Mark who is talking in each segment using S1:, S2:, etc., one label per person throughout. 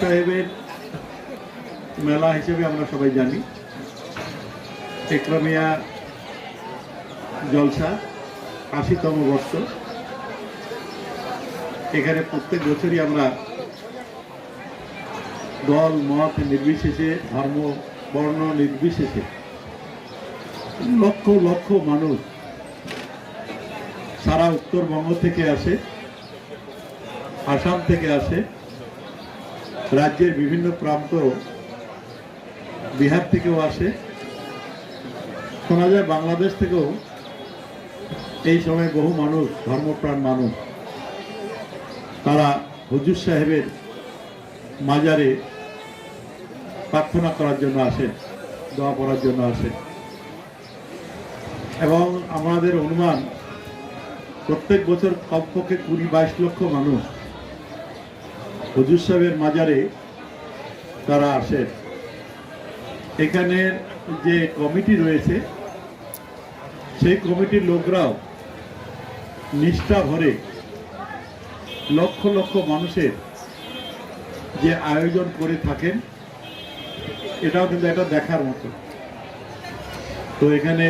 S1: সাহেবের মেলা হিসেবে আমরা সবাই জানি। একরামিয়া জলসা, আশিতম বর্ষ। এখানে প্রত্যেক বছরই আমরা দল, মত নির্বিশেষে, ধর্ম, বর্ণ নির্বিশেষে লক্ষ লক্ষ মানুষ সারা উত্তরবঙ্গ থেকে আসে, আসাম থেকে আসে রাজ্যের বিভিন্ন প্রান্ত বিহার থেকেও আসে। শোনা যায় বাংলাদেশ থেকেও এই সময় বহু মানুষ, ধর্মপ্রাণ মানুষ, তারা হুজুর সাহেবের মাজারে প্রার্থনা করার জন্য আসেন দোয়া করার জন্য আসেন এবং আমাদের অনুমান, প্রত্যেক বছর কমপক্ষে কুড়ি বাইশ লক্ষ মানুষ হুজুর সাহেবের মাজারে তারা আসেন। এখানের যে কমিটি রয়েছে, সেই কমিটির লোকরাও নিষ্ঠা ভরে লক্ষ লক্ষ মানুষের যে আয়োজন করে থাকেন, এটাও কিন্তু একটা দেখার মতো। তো এখানে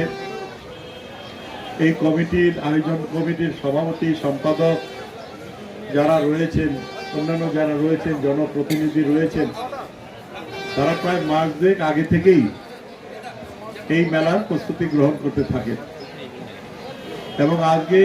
S1: এই কমিটির আয়োজন কমিটির সভাপতি, সম্পাদক যারা রয়েছেন অন্যান্য যারা রয়েছেন, জনপ্রতিনিধি রয়েছেন, তারা প্রায় মাস দেখ আগে থেকেই এই মেলার প্রস্তুতি গ্রহণ করতে থাকে এবং আজকে